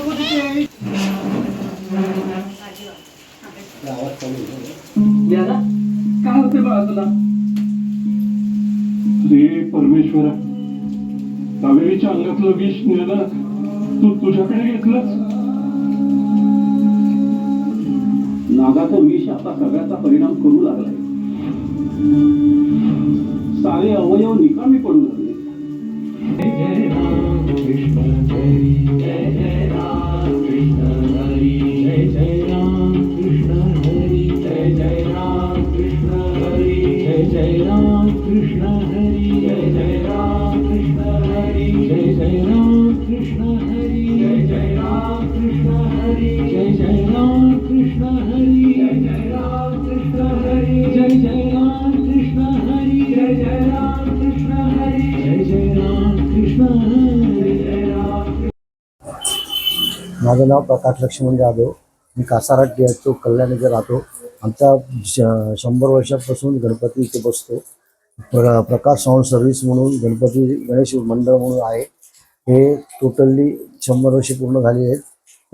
नको तिथे. काय होते बाळा तुला? हे परमेश्वरा कावेरीच्या अंगातलं विष नेलं तू तुझ्याकडे घेतलंस? नागाचं विष आता सगळ्याचा परिणाम करू लागलाय. सारे अवयव निकामी पडू लागले. माझं नाव प्रकाश लक्ष्मण जाधव. मी कासारा टी कल्याण इथे राहतो. आमचा श- शंभर वर्षापासून गणपती इथे बसतो. प्र प्रकाश साऊंड सर्व्हिस म्हणून गणपती गणेश मंडळ म्हणून आहे. हे टोटली शंभर वर्षे पूर्ण झाली आहेत.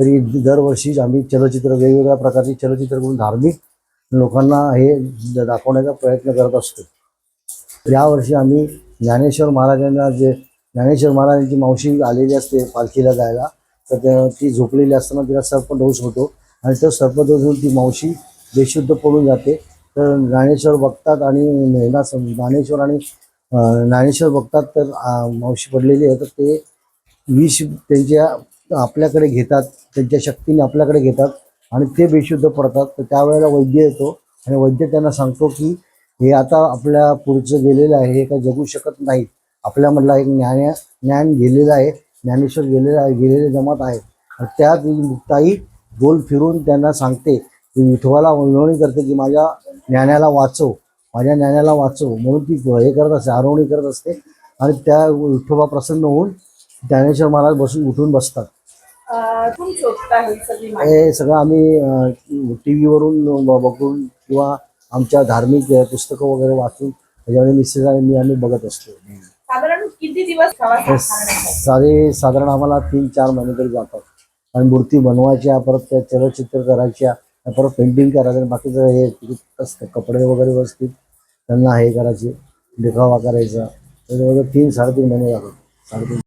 तरी दरवर्षी आम्ही चलचित्र वेगवेगळ्या प्रकारची चलचित्र करून धार्मिक लोकांना हे दाखवण्याचा प्रयत्न करत असतो. यावर्षी आम्ही ज्ञानेश्वर महाराजांना जे ज्ञानेश्वर महाराजांची मावशी आलेली असते पालखीला जायला तर त्या- ती झोपलेली असताना तिला सर्पदोष होतो आणि तो सर्पदोष होऊन ती मावशी बेशुद्ध पडून जाते. तर ज्ञानेश्वर बघतात आणि मेहना ज्ञानेश्वर आणि ज्ञानेश्वर बघतात तर मावशी पडलेली आहे तर ते विष त्यांच्या आपल्याकडे घेतात त्यांच्या शक्तीने आपल्याकडे घेतात आणि ते बेशुद्ध पडतात. तर त्यावेळेला वैद्य येतो आणि वैद्य त्यांना सांगतो की हे आता आपल्या पुढचं गेलेलं आहे हे काही जगू शकत नाहीत. आपल्यामधला एक ज्ञान ज्ञान गेलेलं आहे ज्ञानेश्वर गेलेलं आहे गेलेले जमात आहे. आणि त्या ती मुक्ताई गोल फिरून त्यांना सांगते की विठोबाला विनवणी करते की माझ्या ज्ञानाला वाचव माझ्या ज्ञानाला वाचव म्हणून ती हे करत असते आरवणी करत असते. आणि त्या विठोबा प्रसन्न होऊन ज्ञानेश्वर महाराज बसून उठून बसतात. ही सगळी आम्ही टी व्हीवरून बघून किंवा आमच्या धार्मिक पुस्तकं वगैरे वाचून त्याच्यामध्ये मिसेस आणि मी आम्ही बघत असतो. साधारण किती दिवस? सारे साधारण आम्हाला तीन चार महिने तरी जातात. आणि मूर्ती बनवायच्या परत त्या चलचित्र करायच्या परत पेंटिंग करायचं आणि बाकीचं हे असतं. कपडे वगैरे व्यवस्थित. त्यांना हे करायचे देखावा करायचा. त्याच्यामध्ये तीन साडेतीन महिने लागतो साडेतीन